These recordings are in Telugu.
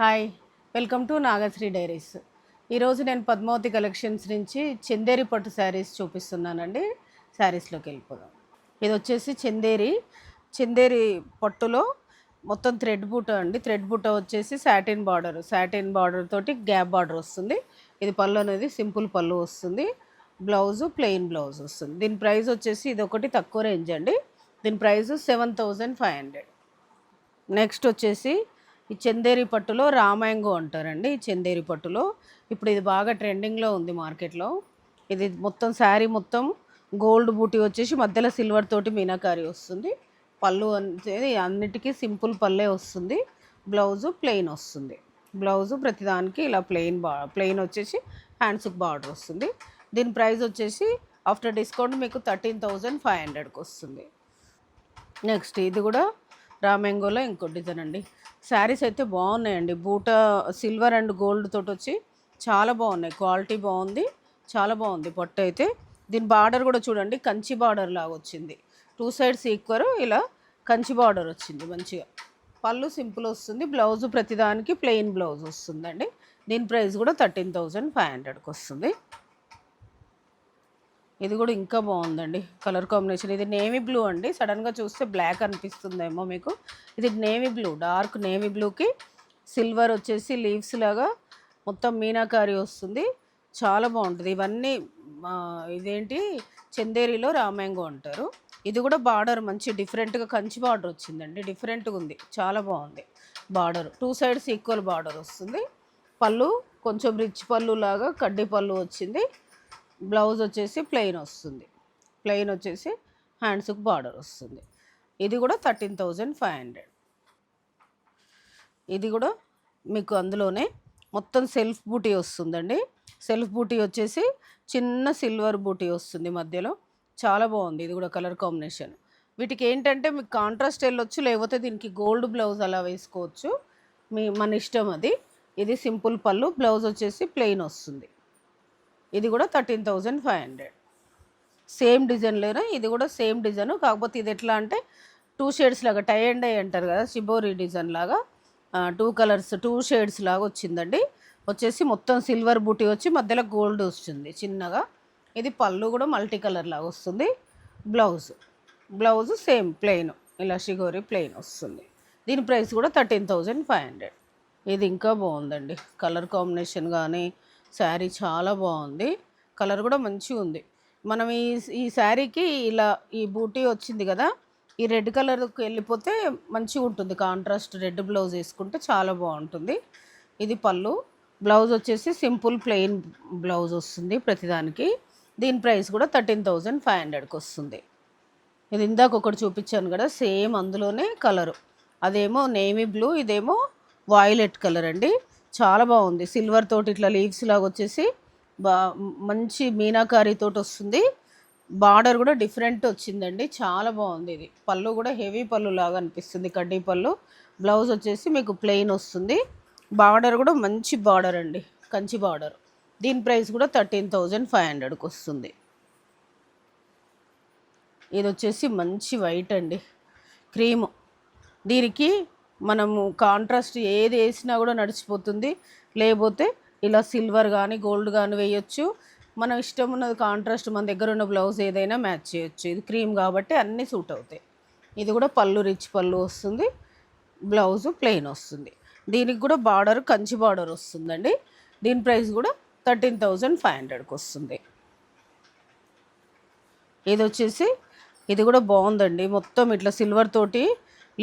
Hi welcome to Nagasri diaries. ఈరోజు నేను పద్మావతి కలెక్షన్స్ నుంచి చందేరి పట్టు శారీస్ చూపిస్తున్నానండి. శారీస్లోకి వెళ్ళిపోదాం. ఇది వచ్చేసి చందేరి చందేరి పట్టులో మొత్తం థ్రెడ్ బూట అండి. థ్రెడ్ బూట వచ్చేసి సాటిన్ బార్డర్ సాటిన్ బార్డర్ తోటి గ్యాప్ బార్డర్ వస్తుంది. ఇది పళ్ళు అనేది సింపుల్ పళ్ళు వస్తుంది. బ్లౌజు ప్లెయిన్ బ్లౌజ్ వస్తుంది. దీని ప్రైస్ వచ్చేసి ఇది ఒకటి తక్కువ రేంజ్ అండి. దీని price seven thousand five hundred. Next వచ్చేసి ఈ చందేరి పట్టులో రామాయంగో అంటారండి. ఈ చందేరి పట్టులో ఇప్పుడు ఇది బాగా ట్రెండింగ్లో ఉంది మార్కెట్లో. ఇది మొత్తం శారీ మొత్తం గోల్డ్ బూటీ వచ్చేసి మధ్యలో సిల్వర్ తోటి మీనాకారి వస్తుంది. పళ్ళు అనేది అన్నిటికీ సింపుల్ పల్లే వస్తుంది. బ్లౌజు ప్లెయిన్ వస్తుంది. బ్లౌజు ప్రతిదానికి ఇలా ప్లెయిన్ బా ప్లెయిన్ వచ్చేసి హ్యాండ్స్కి బార్డర్ వస్తుంది. దీని ప్రైస్ వచ్చేసి ఆఫ్టర్ డిస్కౌంట్ మీకు థర్టీన్ థౌజండ్ ఫైవ్ హండ్రెడ్కి వస్తుంది. నెక్స్ట్ ఇది కూడా రామెంగోలో ఇంకో డిజైన్ అండి. శారీస్ అయితే బాగున్నాయండి. బూట సిల్వర్ అండ్ గోల్డ్ తోటి వచ్చి చాలా బాగున్నాయి. క్వాలిటీ బాగుంది. చాలా బాగుంది పొట్ట అయితే. దీని బార్డర్ కూడా చూడండి. కంచి బార్డర్ లాగా వచ్చింది. టూ సైడ్స్ ఈక్వర్ ఇలా కంచి బార్డర్ వచ్చింది మంచిగా. పళ్ళు సింపుల్ వస్తుంది. బ్లౌజ్ ప్రతిదానికి ప్లెయిన్ బ్లౌజ్ వస్తుందండి. దీని ప్రైస్ కూడా థర్టీన్ థౌజండ్ ఫైవ్ హండ్రెడ్కి వస్తుంది. ఇది కూడా ఇంకా బాగుందండి. కలర్ కాంబినేషన్ ఇది నేవీ బ్లూ అండి. సడన్గా చూస్తే బ్లాక్ అనిపిస్తుందేమో మీకు. ఇది నేవీ బ్లూ డార్క్ నేవీ బ్లూకి సిల్వర్ వచ్చేసి లీవ్స్ లాగా మొత్తం మీనాకారి వస్తుంది. చాలా బాగుంటుంది. ఇవన్నీ ఇదేంటి? చందేరిలో రామాంగో అంటారు. ఇది కూడా బార్డర్ మంచి డిఫరెంట్గా కంచి బార్డర్ వచ్చిందండి. డిఫరెంట్గా ఉంది. చాలా బాగుంది border. Two sides equal border వస్తుంది. పళ్ళు కొంచెం రిచ్ పళ్ళు లాగా కడ్డీ పళ్ళు వచ్చింది. బ్లౌజ్ వచ్చేసి ప్లెయిన్ వస్తుంది. ప్లెయిన్ వచ్చేసి హ్యాండ్స్కి బార్డర్ వస్తుంది. ఇది కూడా థర్టీన్ థౌజండ్ ఫైవ్ హండ్రెడ్. ఇది కూడా మీకు అందులోనే మొత్తం సెల్ఫ్ బూటీ వస్తుందండి. సెల్ఫ్ బూటీ వచ్చేసి చిన్న సిల్వర్ బూటీ వస్తుంది మధ్యలో. చాలా బాగుంది. ఇది కూడా కలర్ కాంబినేషన్. వీటికి ఏంటంటే మీకు కాంట్రాస్ట్ వెళ్ళొచ్చు లేకపోతే దీనికి గోల్డ్ బ్లౌజ్ అలా వేసుకోవచ్చు. మీ మన ఇష్టం అది. ఇది సింపుల్ పళ్ళు. బ్లౌజ్ వచ్చేసి ప్లెయిన్ వస్తుంది. ఇది కూడా thirteen thousand five hundred. Same డిజైన్లోనే ఇది కూడా సేమ్ డిజైన్. కాకపోతే ఇది ఎట్లా అంటే టూ షేడ్స్ లాగా టై అండ్ డై అంటారు కదా షిబోరీ డిజైన్ లాగా. టూ కలర్స్ టూ షేడ్స్ లాగా వచ్చిందండి. వచ్చేసి మొత్తం సిల్వర్ బూటీ వచ్చి మధ్యలో గోల్డ్ వస్తుంది చిన్నగా. ఇది పళ్ళు కూడా మల్టీ కలర్ లాగా వస్తుంది. బ్లౌజ్ బ్లౌజ్ సేమ్ ప్లెయిన్ ఇలా షిగోరి ప్లెయిన్ వస్తుంది. దీని ప్రైస్ కూడా థర్టీన్ థౌజండ్ ఫైవ్ హండ్రెడ్. ఇది ఇంకా బాగుందండి. కలర్ కాంబినేషన్ కానీ శారీ చాలా బాగుంది. కలర్ కూడా మంచిగా ఉంది. మనం ఈ ఈ శారీకి ఇలా ఈ బూటీ వచ్చింది కదా ఈ రెడ్ కలర్కి వెళ్ళిపోతే మంచిగా ఉంటుంది. కాంట్రాస్ట్ రెడ్ బ్లౌజ్ వేసుకుంటే చాలా బాగుంటుంది. ఇది పళ్ళు. బ్లౌజ్ వచ్చేసి సింపుల్ ప్లెయిన్ బ్లౌజ్ వస్తుంది ప్రతిదానికి. దీని ప్రైస్ కూడా థర్టీన్ థౌజండ్ ఫైవ్ హండ్రెడ్కి వస్తుంది. ఇది ఇందాక ఒకటి చూపించాను కదా సేమ్ అందులోనే కలరు. అదేమో నేవీ బ్లూ ఇదేమో వాయిలెట్ కలర్ అండి. చాలా బాగుంది. సిల్వర్ తోటి ఇట్లా లీవ్స్ లాగా వచ్చేసి బా మంచి మీనాకారి తోటి వస్తుంది. బార్డర్ కూడా డిఫరెంట్ వచ్చిందండి. చాలా బాగుంది ఇది. పళ్ళు కూడా హెవీ పళ్ళు లాగా అనిపిస్తుంది. కడ్డీ పళ్ళు. బ్లౌజ్ వచ్చేసి మీకు ప్లెయిన్ వస్తుంది. బార్డర్ కూడా మంచి బార్డర్ అండి. కంచి బార్డర్ దీని ప్రైస్ కూడా థర్టీన్ థౌజండ్ ఫైవ్ హండ్రెడ్కి వస్తుంది. ఇది వచ్చేసి మంచి వైట్ అండి. క్రీము దీనికి మనము కాంట్రాస్ట్ ఏది వేసినా కూడా నడిచిపోతుంది. లేకపోతే ఇలా సిల్వర్ కానీ గోల్డ్ కానీ వేయొచ్చు. మన ఇష్టం ఉన్నది కాంట్రాస్ట్ మన దగ్గర ఉన్న బ్లౌజ్ ఏదైనా మ్యాచ్ చేయొచ్చు. ఇది క్రీమ్ కాబట్టి అన్నీ సూట్ అవుతాయి. ఇది కూడా పళ్ళు రిచ్ పళ్ళు వస్తుంది. బ్లౌజ్ ప్లెయిన్ వస్తుంది. దీనికి కూడా బార్డర్ కంచి బార్డర్ వస్తుందండి. దీని ప్రైస్ కూడా థర్టీన్ థౌజండ్ ఫైవ్ హండ్రెడ్కి వస్తుంది. ఇది వచ్చేసి ఇది కూడా బాగుందండి. మొత్తం ఇట్లా సిల్వర్ తోటి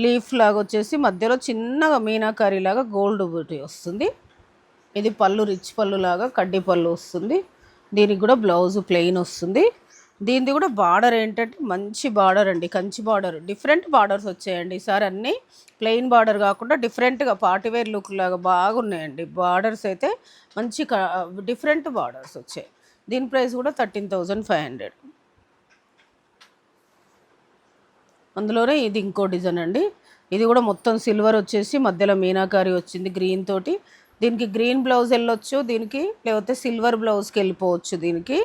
లీఫ్ లాగా వచ్చేసి మధ్యలో చిన్నగా మీనాకారి లాగా గోల్డ్ బూటీ వస్తుంది. ఇది పళ్ళు రిచ్ పళ్ళు లాగా కడ్డీ పళ్ళు వస్తుంది. దీనికి కూడా బ్లౌజ్ ప్లెయిన్ వస్తుంది. దీనిది కూడా బార్డర్ ఏంటంటే మంచి బార్డర్ అండి కంచి బార్డర్. డిఫరెంట్ బార్డర్స్ వచ్చాయండి. ఈసారి అన్నీ ప్లెయిన్ బార్డర్ కాకుండా డిఫరెంట్గా పార్టీవేర్ లుక్ లాగా బాగున్నాయండి. బార్డర్స్ అయితే మంచి డిఫరెంట్ బార్డర్స్ వచ్చాయి. దీని ప్రైస్ కూడా థర్టీన్ థౌజండ్ ఫైవ్ హండ్రెడ్. అందులోనే ఇది ఇంకో డిజైన్ అండి. ఇది కూడా మొత్తం సిల్వర్ వచ్చేసి మధ్యలో మీనాకారి వచ్చింది గ్రీన్ తోటి. దీనికి గ్రీన్ బ్లౌజ్ వెళ్ళొచ్చు దీనికి లేకపోతే సిల్వర్ బ్లౌజ్కి వెళ్ళిపోవచ్చు దీనికి.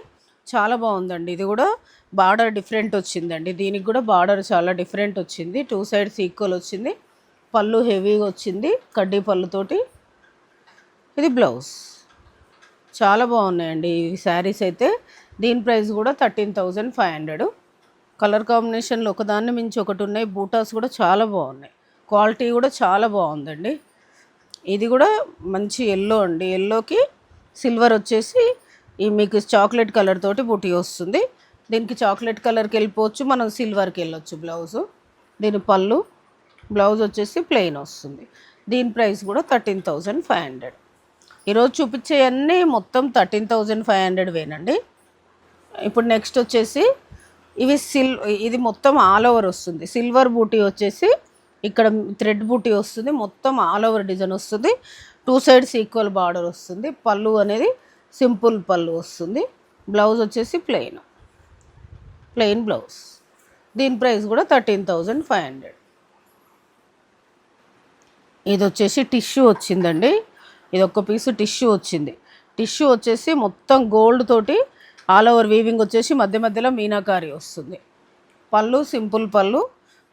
చాలా బాగుందండి. ఇది కూడా బార్డర్ డిఫరెంట్ వచ్చిందండి. దీనికి కూడా బార్డర్ చాలా డిఫరెంట్ వచ్చింది. టూ సైడ్స్ ఈక్వల్ వచ్చింది. పళ్ళు హెవీగా వచ్చింది కడ్డీ పళ్ళుతోటి ఇది బ్లౌజ్. చాలా బాగున్నాయండి ఈ శారీస్ అయితే. దీని ప్రైస్ కూడా thirteen thousand five hundred. Colour కాంబినేషన్లో ఒకదాన్ని మించి ఒకటి ఉన్నాయి. బూటాస్ కూడా చాలా బాగున్నాయి. క్వాలిటీ కూడా చాలా బాగుందండి. ఇది కూడా మంచి ఎల్లో అండి. ఎల్లోకి సిల్వర్ వచ్చేసి ఈ మీకు చాక్లెట్ కలర్ తోటి బుటీ వస్తుంది. దీనికి చాక్లెట్ కలర్కి వెళ్ళిపోవచ్చు. మనం సిల్వర్కి వెళ్ళొచ్చు బ్లౌజు దీని పళ్ళు బ్లౌజ్ వచ్చేసి ప్లెయిన్ వస్తుంది. దీని ప్రైస్ కూడా థర్టీన్ థౌజండ్ ఫైవ్ హండ్రెడ్ ఈరోజు చూపించేవన్నీ మొత్తం థర్టీన్ థౌజండ్ ఫైవ్ హండ్రెడ్ వేనండి. ఇప్పుడు నెక్స్ట్ వచ్చేసి ఇవి సిల్ ఇది మొత్తం ఆల్ ఓవర్ వస్తుంది. సిల్వర్ బూటీ వచ్చేసి ఇక్కడ థ్రెడ్ బూటీ వస్తుంది. మొత్తం ఆల్ ఓవర్ డిజైన్ వస్తుంది. టూ సైడ్స్ ఈక్వల్ బార్డర్ వస్తుంది. పళ్ళు అనేది సింపుల్ పళ్ళు వస్తుంది. బ్లౌజ్ వచ్చేసి ప్లెయిన్. Plain blouse. దీని ప్రైస్ కూడా థర్టీన్ థౌజండ్ ఫైవ్ హండ్రెడ్. ఇది వచ్చేసి టిష్యూ వచ్చిందండి. ఇది ఒక్క పీసు టిష్యూ వచ్చింది. టిష్యూ వచ్చేసి మొత్తం గోల్డ్ తోటి ఆల్ ఓవర్ వీవింగ్ వచ్చేసి మధ్య మధ్యలో మీనాకారి వస్తుంది. పళ్ళు సింపుల్ పళ్ళు.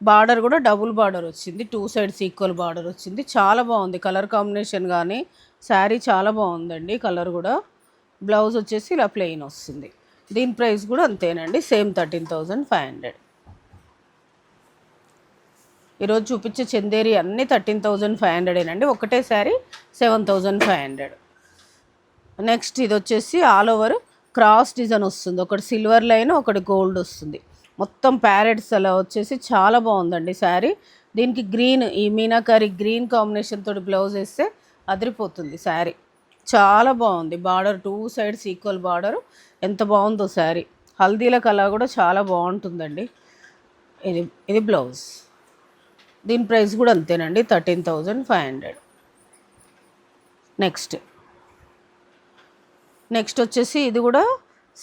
బార్డర్ కూడా డబుల్ బార్డర్ వచ్చింది. టూ సైడ్స్ ఈక్వల్ బార్డర్ వచ్చింది. చాలా బాగుంది. కలర్ కాంబినేషన్ కానీ శారీ చాలా బాగుందండి. కలర్ కూడా. బ్లౌజ్ వచ్చేసి ఇలా ప్లెయిన్ వస్తుంది. దీని ప్రైస్ కూడా అంతేనండి. Same thirteen thousand five hundred. ఈరోజు చూపించే చందేరి అన్నీ థర్టీన్ థౌజండ్ ఫైవ్ హండ్రెడేనండి. ఒకటే sari seven thousand five hundred. Next ఇది వచ్చేసి ఆల్ ఓవర్ క్రాస్ డిజైన్ వస్తుంది. ఒకటి సిల్వర్ లైన్ ఒకటి గోల్డ్ వస్తుంది. మొత్తం ప్యారెట్స్ అలా వచ్చేసి చాలా బాగుందండి శారీ. దీనికి గ్రీన్ ఈ మీనాకారి గ్రీన్ కాంబినేషన్ తోటి బ్లౌజ్ వేస్తే అదిరిపోతుంది శారీ. చాలా బాగుంది. Border two sides equal border. ఎంత బాగుందో శారీ. హల్దీలకు కలర్ కూడా చాలా బాగుంటుందండి. ఇది ఇది బ్లౌజ్. దీని ప్రైస్ కూడా అంతేనండి. Thirteen thousand five hundred. Next. Next వచ్చేసి ఇది కూడా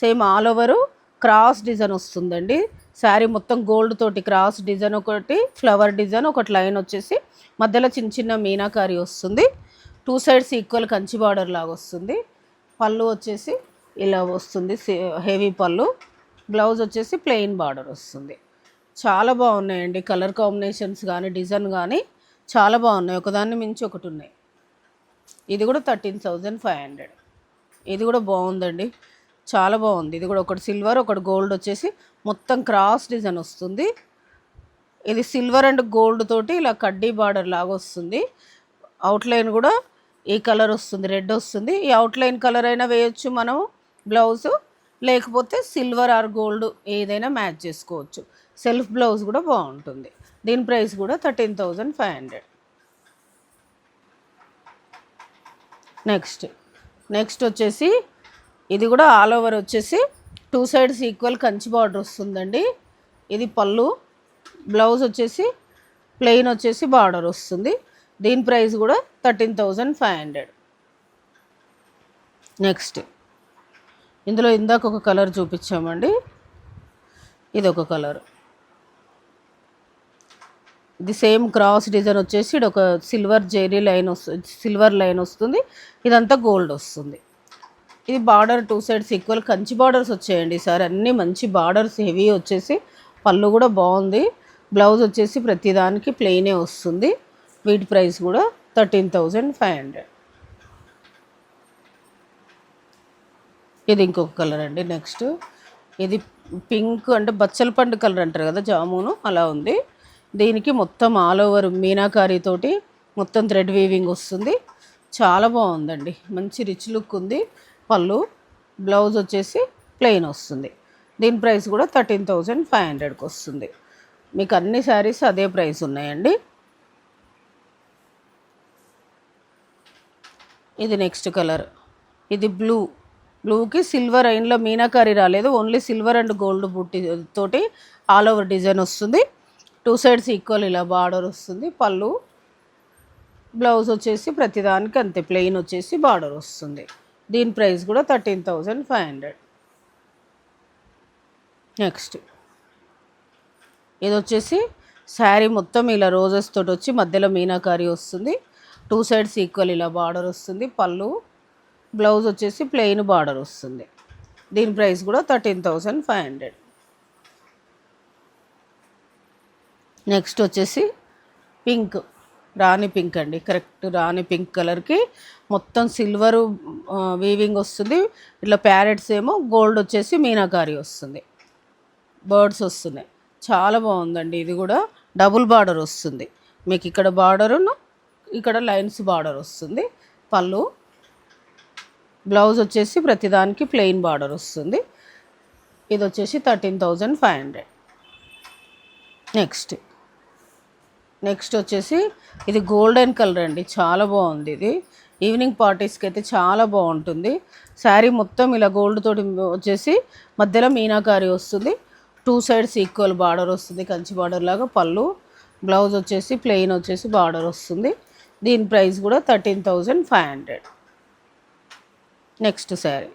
same all over cross design వస్తుందండి. శారీ మొత్తం గోల్డ్ తోటి క్రాస్ డిజైన్ ఒకటి ఫ్లవర్ డిజైన్ ఒకటి లైన్ వచ్చేసి మధ్యలో చిన్న చిన్న మీనాకారి వస్తుంది. Two sides equal Kanchi border లాగా వస్తుంది. పళ్ళు వచ్చేసి ఇలా వస్తుంది హెవీ పళ్ళు. బ్లౌజ్ వచ్చేసి ప్లెయిన్ బార్డర్ వస్తుంది. చాలా బాగున్నాయండి కలర్ కాంబినేషన్స్ కానీ డిజైన్ కానీ చాలా బాగున్నాయి. ఒకదాన్ని మించి ఒకటి ఉన్నాయి. ఇది కూడా థర్టీన్ థౌజండ్ ఫైవ్ హండ్రెడ్. ఇది కూడా బాగుందండి. చాలా బాగుంది. ఇది కూడా ఒకటి సిల్వర్ ఒకటి గోల్డ్ వచ్చేసి మొత్తం క్రాస్ డిజైన్ వస్తుంది. ఇది సిల్వర్ అండ్ గోల్డ్ తోటి ఇలా కడ్డీ బార్డర్ లాగా వస్తుంది. అవుట్లైన్ కూడా ఈ కలర్ వస్తుంది రెడ్ వస్తుంది. ఈ అవుట్లైన్ కలర్ అయినా వేయొచ్చు మనం బ్లౌజ్. లేకపోతే సిల్వర్ ఆర్ గోల్డ్ ఏదైనా మ్యాచ్ చేసుకోవచ్చు. సెల్ఫ్ బ్లౌజ్ కూడా బాగుంటుంది. దీని ప్రైస్ కూడా thirteen thousand five hundred. Next. Next వచ్చేసి ఇది కూడా ఆల్ ఓవర్ వచ్చేసి two sides equal Kanchi border వస్తుందండి. ఇది పళ్ళు బ్లౌజ్ వచ్చేసి ప్లెయిన్ వచ్చేసి బార్డర్ వస్తుంది. దీని ప్రైస్ కూడా thirteen thousand five hundred. Next ఇందులో ఇందాక ఒక కలర్ చూపించామండి. ఇది ఒక కలర్. ఇది సేమ్ క్రాస్ డిజైన్ వచ్చేసి ఇది ఒక సిల్వర్ జెరీ లైన్ వస్తుంది సిల్వర్ లైన్ వస్తుంది. ఇదంతా గోల్డ్ వస్తుంది. ఇది border two sides equal. Kanchi borders వచ్చాయండి సార్. అన్నీ మంచి బార్డర్స్ హెవీ వచ్చేసి పళ్ళు కూడా బాగుంది. బ్లౌజ్ వచ్చేసి ప్రతిదానికి ప్లెయినే వస్తుంది. వీటి ప్రైస్ కూడా థర్టీన్ థౌజండ్ ఫైవ్ హండ్రెడ్. ఇది ఇంకొక కలర్ అండి. నెక్స్ట్ ఇది పింక్ అంటే బచ్చల పండు కలర్ అంటారు కదా జామును. అలా ఉంది. దీనికి మొత్తం ఆల్ ఓవర్ మీనాకారీతోటి మొత్తం థ్రెడ్ వీవింగ్ వస్తుంది. చాలా బాగుందండి. మంచి రిచ్ లుక్ ఉంది. పళ్ళు బ్లౌజ్ వచ్చేసి ప్లెయిన్ వస్తుంది. దీని ప్రైస్ కూడా థర్టీన్ థౌజండ్ ఫైవ్ హండ్రెడ్కి వస్తుంది. మీకు అన్ని శారీస్ అదే ప్రైస్ ఉన్నాయండి. ఇది నెక్స్ట్ కలర్ ఇది బ్లూ బ్లూకి సిల్వర్ అయిన్లో మీనాకారి రాలేదు. ఓన్లీ సిల్వర్ అండ్ గోల్డ్ బుట్టి తోటి ఆల్ ఓవర్ డిజైన్ వస్తుంది. టూ సైడ్స్ ఈక్వల్ ఇలా బార్డర్ వస్తుంది. పళ్ళు బ్లౌజ్ వచ్చేసి ప్రతిదానికి అంతే ప్లెయిన్ వచ్చేసి బార్డర్ వస్తుంది. దీని ప్రైస్ కూడా thirteen thousand five hundred. Next. ఇది వచ్చేసి శారీ మొత్తం ఇలా రోజెస్ తోటి వచ్చి మధ్యలో మీనాకారి వస్తుంది. టూ సైడ్స్ ఈక్వల్ ఇలా బార్డర్ వస్తుంది. పళ్ళు బ్లౌజ్ వచ్చేసి ప్లెయిన్ బార్డర్ వస్తుంది. దీని ప్రైస్ కూడా thirteen thousand five hundred. Next వచ్చేసి పింక్. రాణి పింక్ అండి. కరెక్ట్. రాణి పింక్ కలర్కి మొత్తం సిల్వర్ వీవింగ్ వస్తుంది. ఇట్లా ప్యారెట్స్ ఏమో గోల్డ్ వచ్చేసి మీనాకారి వస్తుంది. బర్డ్స్ వస్తున్నాయి. చాలా బాగుందండి. ఇది కూడా డబుల్ బార్డర్ వస్తుంది. మీకు ఇక్కడ బార్డరును ఇక్కడ లైన్స్ బార్డర్ వస్తుంది. పళ్ళు. బ్లౌజ్ వచ్చేసి ప్రతిదానికి ప్లెయిన్ బార్డర్ వస్తుంది. ఇది వచ్చేసి thirteen thousand five hundred. Next. Next వచ్చేసి ఇది గోల్డెన్ కలర్ అండి. చాలా బాగుంది ఇది. ఈవినింగ్ పార్టీస్కి అయితే చాలా బాగుంటుంది. శారీ మొత్తం ఇలా గోల్డ్ తోటి వచ్చేసి మధ్యలో మీనాకారి వస్తుంది. టూ సైడ్స్ ఈక్వల్ బార్డర్ వస్తుంది. కంచి బార్డర్ లాగా పళ్ళు. బ్లౌజ్ వచ్చేసి ప్లెయిన్ వచ్చేసి బార్డర్ వస్తుంది. దీని ప్రైస్ కూడా thirteen thousand five hundred next sari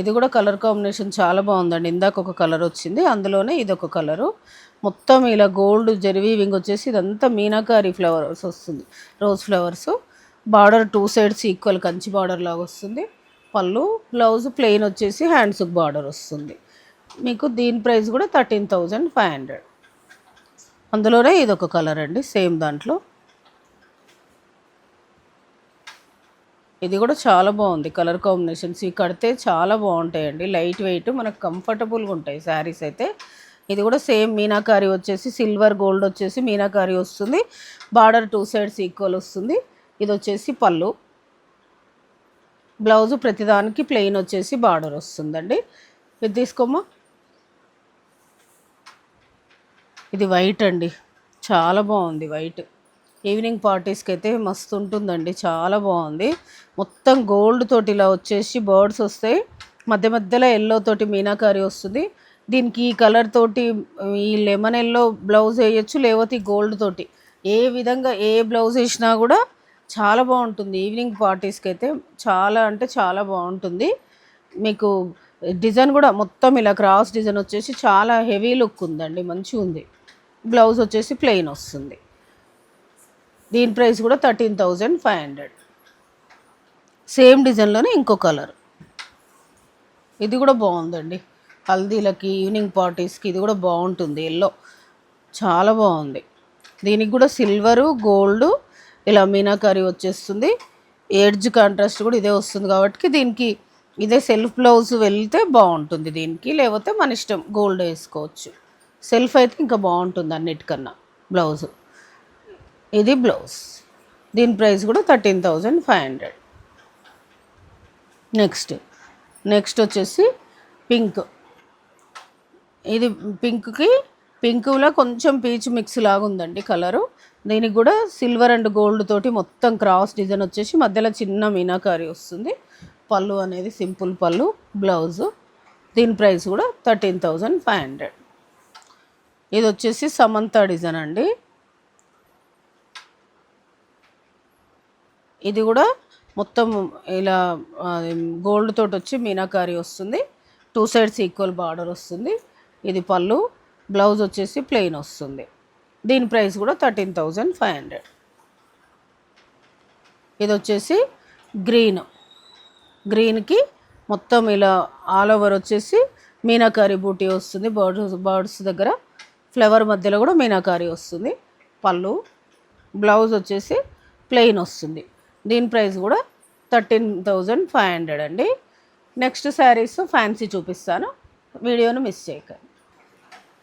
ఇది కూడా కలర్ కాంబినేషన్ చాలా బాగుందండి. ఇందాక ఒక కలర్ వచ్చింది అందులోనే ఇది ఒక కలరు. మొత్తం ఇలా గోల్డ్ జెర్వీవింగ్ వచ్చేసి ఇదంతా మీనాకారి ఫ్లవర్స్ వస్తుంది rose flowers. Border two sides equal Kanchi border లాగా వస్తుంది. పళ్ళు బ్లౌజ్ ప్లెయిన్ వచ్చేసి హ్యాండ్స్కి బార్డర్ వస్తుంది. మీకు దీని ప్రైస్ కూడా థర్టీన్ థౌజండ్ ఫైవ్ హండ్రెడ్. అందులోనే ఇదొక కలర్ అండి సేమ్ దాంట్లో. ఇది కూడా చాలా బాగుంది. కలర్ కాంబినేషన్స్ ఇవి కడితే చాలా బాగుంటాయండి. లైట్ వెయిట్ మనకు కంఫర్టబుల్గా ఉంటాయి శారీస్ అయితే. ఇది కూడా సేమ్ మీనాకారి వచ్చేసి సిల్వర్ గోల్డ్ వచ్చేసి మీనాకారి వస్తుంది. బార్డర్ టూ సైడ్స్ ఈక్వల్ వస్తుంది. ఇది వచ్చేసి పళ్ళు. బ్లౌజ్ ప్రతిదానికి ప్లెయిన్ వచ్చేసి బార్డర్ వస్తుందండి. ఇది తీసుకోమా ఇది వైట్ అండి. చాలా బాగుంది వైట్. ఈవినింగ్ పార్టీస్కి అయితే మస్తు ఉంటుందండి చాలా బాగుంది. మొత్తం గోల్డ్ తోటి ఇలా వచ్చేసి బర్డ్స్ వస్తాయి. మధ్య మధ్యలో ఎల్లో తోటి మీనాకారి వస్తుంది. దీనికి ఈ కలర్ తోటి ఈ లెమన్ ఎల్లో బ్లౌజ్ వేయచ్చు లేకపోతే ఈ గోల్డ్ తోటి. ఏ విధంగా ఏ బ్లౌజ్ వేసినా కూడా చాలా బాగుంటుంది. ఈవినింగ్ పార్టీస్కి అయితే చాలా అంటే చాలా బాగుంటుంది. మీకు డిజైన్ కూడా మొత్తం ఇలా క్రాస్ డిజైన్ వచ్చేసి చాలా హెవీ లుక్ ఉందండి. మంచిగా ఉంది బ్లౌజ్ వచ్చేసి ప్లెయిన్ వస్తుంది. దీని ప్రైస్ కూడా thirteen thousand five hundred. Same డిజైన్లోనే ఇంకో కలర్. ఇది కూడా బాగుందండి. హల్దీలకి ఈవినింగ్ పార్టీస్కి ఇది కూడా బాగుంటుంది ఎల్లో. చాలా బాగుంది. దీనికి కూడా సిల్వరు గోల్డ్ ఇలా మీనాకారి వచ్చేస్తుంది. ఎడ్జ్ కాంట్రాస్ట్ కూడా ఇదే వస్తుంది కాబట్టి దీనికి ఇదే సెల్ఫ్ బ్లౌజ్ వెళ్తే బాగుంటుంది దీనికి. లేకపోతే మన ఇష్టం గోల్డ్ వేసుకోవచ్చు. సెల్ఫ్ అయితే ఇంకా బాగుంటుంది అన్నిటికన్నా బ్లౌజ్. ఇది బ్లౌజ్. దీని ప్రైస్ కూడా thirteen thousand five hundred. Next next వచ్చేసి పింక్. ఇది పింక్కి పింక్లో కొంచెం పీచ్ మిక్స్ లాగా ఉందండి కలరు. దీనికి కూడా సిల్వర్ అండ్ గోల్డ్ తోటి మొత్తం క్రాస్ డిజైన్ వచ్చేసి మధ్యలో చిన్న మీనాకారి వస్తుంది. పళ్ళు అనేది సింపుల్ పళ్ళు బ్లౌజు. దీని ప్రైస్ కూడా థర్టీన్ థౌజండ్ ఫైవ్ హండ్రెడ్. ఇది వచ్చేసి సమంత డిజైన్ అండి. ఇది కూడా మొత్తం ఇలా గోల్డ్ తోటి వచ్చి మీనాకారి వస్తుంది. టూ సైడ్స్ ఈక్వల్ బార్డర్ వస్తుంది. ఇది పళ్ళు బ్లౌజ్ వచ్చేసి ప్లెయిన్ వస్తుంది. దీని ప్రైస్ కూడా థర్టీన్ థౌజండ్ ఫైవ్ హండ్రెడ్. ఇది వచ్చేసి గ్రీన్. గ్రీన్కి మొత్తం ఇలా ఆల్ ఓవర్ వచ్చేసి మీనాకారి బూటీ వస్తుంది. బర్డ్స్ బర్డ్స్ దగ్గర ఫ్లవర్ మధ్యలో కూడా మీనాకారి వస్తుంది. పళ్ళు బ్లౌజ్ వచ్చేసి ప్లెయిన్ వస్తుంది. దీని ప్రైస్ కూడా థర్టీన్ థౌజండ్ ఫైవ్ హండ్రెడ్ అండి. నెక్స్ట్ శారీస్ ఫ్యాన్సీ చూపిస్తాను. వీడియోను మిస్ చేయకండి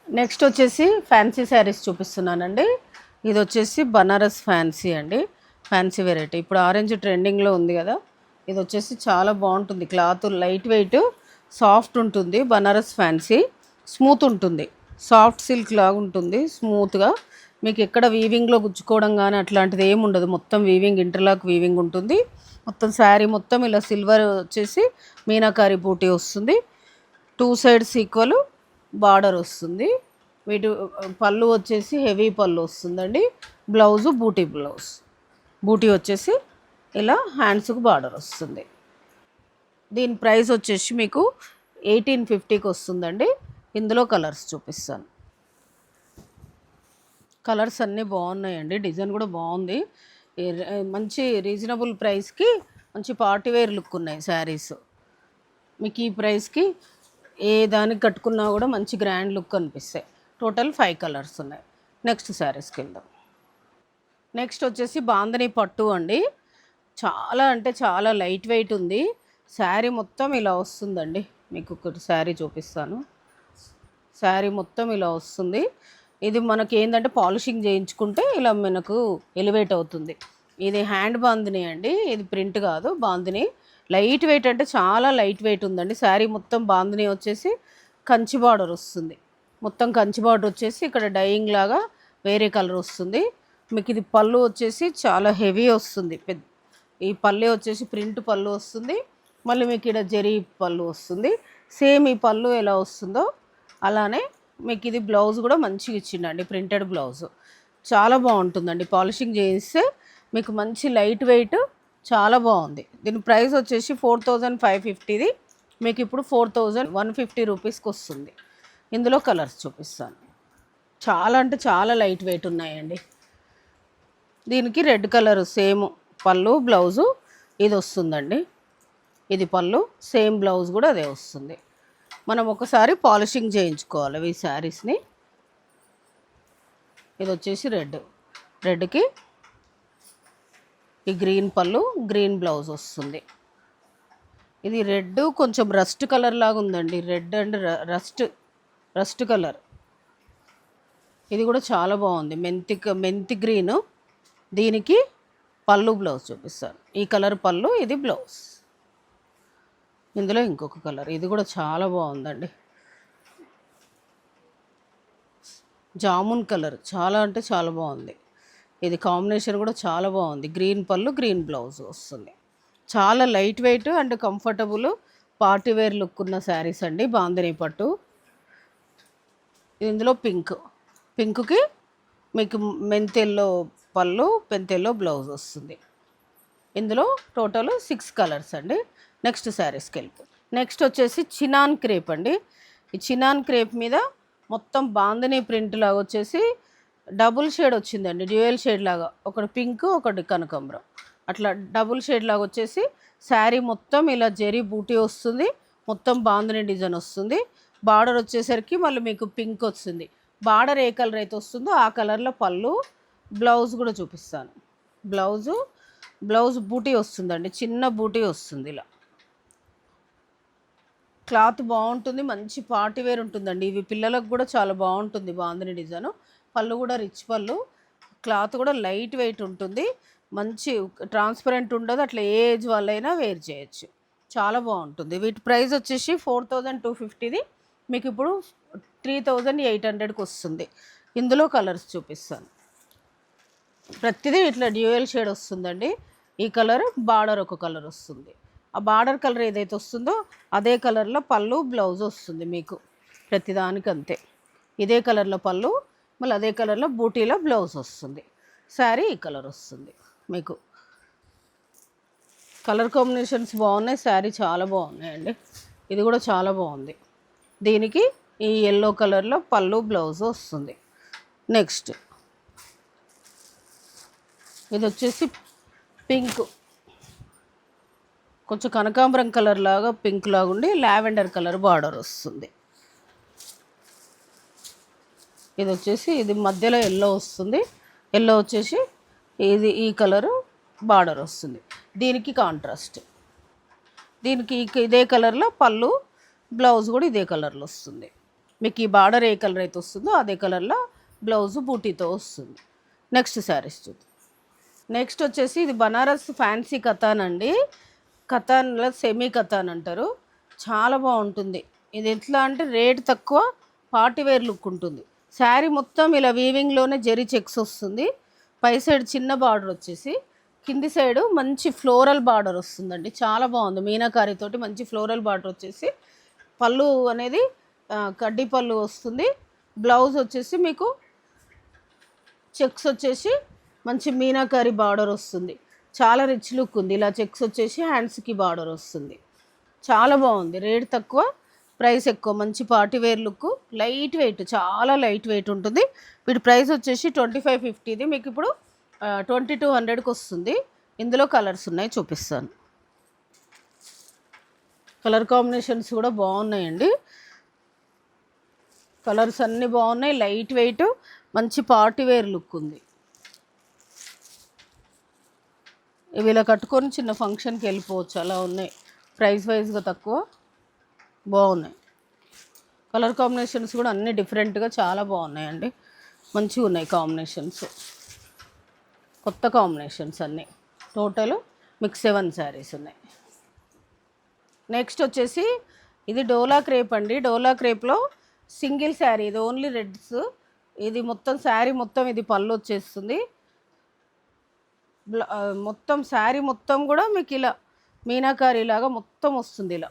నెక్స్ట్ వచ్చేసి ఫ్యాన్సీ శారీస్ చూపిస్తున్నానండి. ఇది వచ్చేసి బనారస్ ఫ్యాన్సీ అండి. Fancy variety. ఇప్పుడు ఆరెంజ్ ట్రెండింగ్లో ఉంది కదా. ఇది వచ్చేసి చాలా బాగుంటుంది. క్లాత్ లైట్ వెయిట్ సాఫ్ట్ ఉంటుంది. బనారస్ ఫ్యాన్సీ స్మూత్ ఉంటుంది. సాఫ్ట్ సిల్క్ లాగా ఉంటుంది. స్మూత్గా మీకు ఎక్కడ వీవింగ్లో గుచ్చుకోవడం కానీ అట్లాంటిది ఏమి ఉండదు. మొత్తం వీవింగ్ ఇంటర్లాక్ వీవింగ్ ఉంటుంది. మొత్తం శారీ మొత్తం ఇలా సిల్వర్ వచ్చేసి మీనాకారి బూటీ వస్తుంది. టూ సైడ్స్ ఈక్వల్ బార్డర్ వస్తుంది. వీటి పళ్ళు వచ్చేసి హెవీ పళ్ళు వస్తుందండి. బ్లౌజు బూటీ బ్లౌజ్ బూటీ వచ్చేసి ఇలా హ్యాండ్స్కు బార్డర్ వస్తుంది. దీని ప్రైస్ వచ్చేసి మీకు ఎయిటీన్ ఫిఫ్టీకి వస్తుందండి. ఇందులో కలర్స్ చూపిస్తాను. కలర్స్ అన్నీ బాగున్నాయండి. డిజైన్ కూడా బాగుంది. మంచి రీజనబుల్ ప్రైస్కి మంచి పార్టీ వేర్ లుక్ ఉన్నాయి శారీస్. మీకు ఈ ప్రైస్కి ఏ దానికి కట్టుకున్నా కూడా మంచి గ్రాండ్ లుక్ అనిపిస్తాయి. టోటల్ ఫైవ్ కలర్స్ ఉన్నాయి. నెక్స్ట్ శారీస్కి వెళ్దాం నెక్స్ట్ వచ్చేసి బాందని పట్టు అండి. చాలా అంటే చాలా లైట్ వెయిట్ ఉంది. శారీ మొత్తం ఇలా వస్తుందండి. మీకు ఒకటి శారీ చూపిస్తాను. శారీ మొత్తం ఇలా వస్తుంది. ఇది మనకి ఏంటంటే పాలిషింగ్ చేయించుకుంటే ఇలా మనకు ఎలివేట్ అవుతుంది. ఇది హ్యాండ్ బాందిని అండి. ఇది ప్రింట్ కాదు బాందిని లైట్ వెయిట్ అంటే చాలా లైట్ వెయిట్ ఉందండి. శారీ మొత్తం బాందిని వచ్చేసి కంచి బార్డర్ వస్తుంది. మొత్తం కంచి బార్డర్ వచ్చేసి ఇక్కడ డైయింగ్ లాగా వేరే కలర్ వస్తుంది. మీకు ఇది పళ్ళు వచ్చేసి చాలా హెవీ వస్తుంది. పెద్ద ఈ పల్లె వచ్చేసి ప్రింట్ పళ్ళు వస్తుంది. మళ్ళీ మీకు ఇక్కడ జరీ పళ్ళు వస్తుంది. సేమ్ ఈ పళ్ళు ఎలా వస్తుందో అలానే మీకు ఇది బ్లౌజ్ కూడా మంచిగా ఇచ్చిండండి ప్రింటెడ్ బ్లౌజ్. చాలా బాగుంటుందండి పాలిషింగ్ చేయిస్తే మీకు మంచి లైట్ వెయిట్ చాలా బాగుంది. దీని ప్రైస్ వచ్చేసి ఫోర్ థౌజండ్ ఫైవ్ ఫిఫ్టీది మీకు ఇప్పుడు ఫోర్ థౌజండ్ వన్ ఫిఫ్టీ రూపీస్కి వస్తుంది. ఇందులో కలర్స్ చూపిస్తాను. చాలా అంటే చాలా లైట్ వెయిట్ ఉన్నాయండి. దీనికి రెడ్ కలర్ సేమ్ పళ్ళు బ్లౌజు ఇది వస్తుందండి. ఇది పళ్ళు సేమ్ బ్లౌజ్ కూడా అదే వస్తుంది. మనం ఒకసారి పాలిషింగ్ చేయించుకోవాలి ఈ శారీస్ని. ఇది వచ్చేసి రెడ్. రెడ్కి ఈ గ్రీన్ పళ్ళు గ్రీన్ బ్లౌజ్ వస్తుంది. ఇది రెడ్ కొంచెం రస్ట్ కలర్ లాగా ఉందండి. Red and rust rust colour. ఇది కూడా చాలా బాగుంది. మెంతి మెంతి గ్రీన్. దీనికి పళ్ళు బ్లౌజ్ చూపిస్తాను. ఈ కలర్ పళ్ళు ఇది బ్లౌజ్. ఇందులో ఇంకొక కలర్. ఇది కూడా చాలా బాగుందండి. జామున్ కలర్. చాలా అంటే చాలా బాగుంది. ఇది కాంబినేషన్ కూడా చాలా బాగుంది. గ్రీన్ పళ్ళు గ్రీన్ బ్లౌజ్ వస్తుంది. చాలా light weight and comfortable party wear look ఉన్న శారీస్ అండి. బాందిని పట్టు. ఇందులో పింక్. పింక్కి మీకు మెంతెల్లో పళ్ళు పెంతెల్లో బ్లౌజ్ వస్తుంది. ఇందులో టోటల్ సిక్స్ కలర్స్ అండి. నెక్స్ట్ శారీస్కి వెళ్ళిపో. నెక్స్ట్ వచ్చేసి చినాన్ క్రేప్ అండి. ఈ చినాన్ క్రేప్ మీద మొత్తం బాందని ప్రింట్ లాగా వచ్చేసి డబుల్ షేడ్ వచ్చిందండి. డ్యూయల్ షేడ్ లాగా. ఒకటి పింక్ ఒకటి కనకాంబరం. అట్లా డబుల్ షేడ్ లాగా వచ్చేసి శారీ మొత్తం ఇలా జరీ బూటీ వస్తుంది. మొత్తం బాందని డిజైన్ వస్తుంది. బార్డర్ వచ్చేసరికి మళ్ళీ మీకు పింక్ వస్తుంది. బార్డర్ ఏ కలర్ అయితే వస్తుందో ఆ కలర్లో పళ్ళు బ్లౌజ్ కూడా చూపిస్తాను. బ్లౌజు బ్లౌజ్ బూటీ వస్తుందండి. చిన్న బూటీ వస్తుంది ఇలా. క్లాత్ బాగుంటుంది మంచి పార్టీ వేర్ ఉంటుందండి. ఇవి పిల్లలకు కూడా చాలా బాగుంటుంది బాగుందని డిజైన్. పళ్ళు కూడా రిచ్ పళ్ళు. క్లాత్ కూడా లైట్ వెయిట్ ఉంటుంది. మంచి ట్రాన్స్పరెంట్ ఉండదు. అట్లా ఏ ఏజ్ వాళ్ళైనా వేర్ చేయొచ్చు. చాలా బాగుంటుంది. వీటి ప్రైస్ వచ్చేసి ఫోర్ థౌజండ్ టూ ఫిఫ్టీది. మీకు ఇప్పుడు త్రీ థౌజండ్ ఎయిట్ హండ్రెడ్కి వస్తుంది. ఇందులో కలర్స్ చూపిస్తాను. ప్రతిదీ ఇట్లా డ్యూయల్ షేడ్ వస్తుందండి. ఈ కలర్ బార్డర్ ఒక కలర్ వస్తుంది. ఆ బార్డర్ కలర్ ఏదైతే వస్తుందో అదే కలర్లో పళ్ళు బ్లౌజ్ వస్తుంది మీకు. ప్రతిదానికి అంతే ఇదే కలర్లో పళ్ళు మళ్ళీ అదే కలర్లో బూటీలో బ్లౌజ్ వస్తుంది. శారీ ఈ కలర్ వస్తుంది మీకు. కలర్ కాంబినేషన్స్ బాగున్నాయి శారీ చాలా బాగున్నాయండి. ఇది కూడా చాలా బాగుంది. దీనికి ఈ ఎల్లో కలర్లో పళ్ళు బ్లౌజ్ వస్తుంది. నెక్స్ట్ ఇది వచ్చేసి పింక్. కొంచెం కనకాంబరం కలర్ లాగా పింక్ లాగా ఉండి లావెండర్ కలర్ బార్డర్ వస్తుంది. ఇది వచ్చేసి ఇది మధ్యలో ఎల్లో వస్తుంది. ఎల్లో వచ్చేసి ఇది ఈ కలరు బార్డర్ వస్తుంది. దీనికి కాంట్రాస్ట్ దీనికి ఇదే కలర్లో పళ్ళు బ్లౌజ్ కూడా ఇదే కలర్లో వస్తుంది. మీకు ఈ బార్డర్ ఏ కలర్ అయితే వస్తుందో అదే కలర్లో బ్లౌజ్ బూటీతో వస్తుంది. నెక్స్ట్ శారీస్ చూద్దాం. నెక్స్ట్ వచ్చేసి ఇది బనారస్ ఫ్యాన్సీ కథానండి. అండి కథాన్లో సెమీ కథాన్ అంటారు చాలా బాగుంటుంది. ఇది ఎట్లా అంటే రేట్ తక్కువ పార్టీవేర్ లుక్ ఉంటుంది. శారీ మొత్తం ఇలా వీవింగ్లోనే జెరీ చెక్స్ వస్తుంది. పై సైడ్ చిన్న బార్డర్ వచ్చేసి కింది సైడ్ మంచి ఫ్లోరల్ బార్డర్ వస్తుందండి. చాలా బాగుంది. మీనాకారితోటి మంచి ఫ్లోరల్ బార్డర్ వచ్చేసి పళ్ళు అనేది కడ్డీ పళ్ళు వస్తుంది. బ్లౌజ్ వచ్చేసి మీకు చెక్స్ వచ్చేసి మంచి మీనాకారి బార్డర్ వస్తుంది. చాలా రిచ్ లుక్ ఉంది. ఇలా చెక్స్ వచ్చేసి హ్యాండ్స్కి బార్డర్ వస్తుంది. చాలా బాగుంది. రేట్ తక్కువ ప్రైస్ ఎక్కువ. మంచి party wear look light weight చాలా లైట్ వెయిట్ ఉంటుంది. వీటి ప్రైస్ వచ్చేసి ట్వంటీ ఫైవ్ ఫిఫ్టీది మీకు ఇప్పుడు ట్వంటీ టూ హండ్రెడ్కి వస్తుంది. ఇందులో కలర్స్ ఉన్నాయి చూపిస్తాను. కలర్ కాంబినేషన్స్ కూడా బాగున్నాయండి. కలర్స్ అన్నీ బాగున్నాయి. లైట్ వెయిట్ మంచి పార్టీ వేర్ లుక్ ఉంది. ఇవి ఇలా కట్టుకొని చిన్న ఫంక్షన్కి వెళ్ళిపోవచ్చు. అలా ఉన్నాయి. ప్రైస్ వైజ్గా తక్కువ. బాగున్నాయి. కలర్ కాంబినేషన్స్ కూడా అన్ని డిఫరెంట్గా చాలా బాగున్నాయండి. మంచిగా ఉన్నాయి కాంబినేషన్స్. కొత్త కాంబినేషన్స్ అన్నీ. టోటల్ మిక్స్ సెవెన్ శారీస్ ఉన్నాయి. నెక్స్ట్ వచ్చేసి ఇది డోలా క్రేప్ అండి. డోలా క్రేప్లో సింగిల్ శారీ. ఇది ఓన్లీ రెడ్స్. ఇది మొత్తం శారీ మొత్తం ఇది పళ్ళు వచ్చేస్తుంది. మొత్తం శారీ మొత్తం కూడా మీకు ఇలా మీనాకారిలాగా మొత్తం వస్తుంది ఇలా.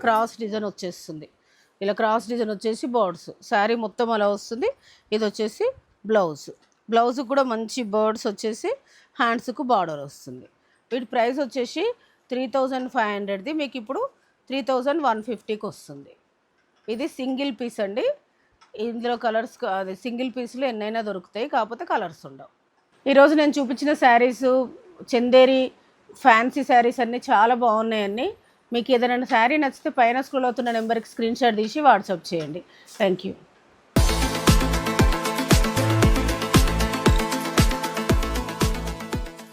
క్రాస్ డిజైన్ వచ్చేస్తుంది. ఇలా క్రాస్ డిజైన్ వచ్చేసి బర్డ్స్. శారీ మొత్తం అలా వస్తుంది. ఇది వచ్చేసి బ్లౌజ్. బ్లౌజ్ కూడా మంచి బర్డ్స్ వచ్చేసి హ్యాండ్స్కు బార్డర్ వస్తుంది. వీటి ప్రైస్ వచ్చేసి త్రీ థౌజండ్ ఫైవ్ హండ్రెడ్ది మీకు ఇప్పుడు త్రీ థౌజండ్ వన్ ఫిఫ్టీకి వస్తుంది. ఇది సింగిల్ పీస్ అండి. ఇందులో కలర్స్ అది సింగిల్ పీస్లో ఎన్నైనా దొరుకుతాయి. కాకపోతే కలర్స్ ఉండవు. ఈరోజు నేను చూపించిన శారీస్ చందేరి ఫ్యాన్సీ శారీస్ అన్నీ చాలా బాగున్నాయండి. మీకు ఏదైనా శారీ నచ్చితే పైన స్క్రోల్ అవుతున్న నెంబర్కి స్క్రీన్ షాట్ తీసి వాట్సాప్ చేయండి. Thank you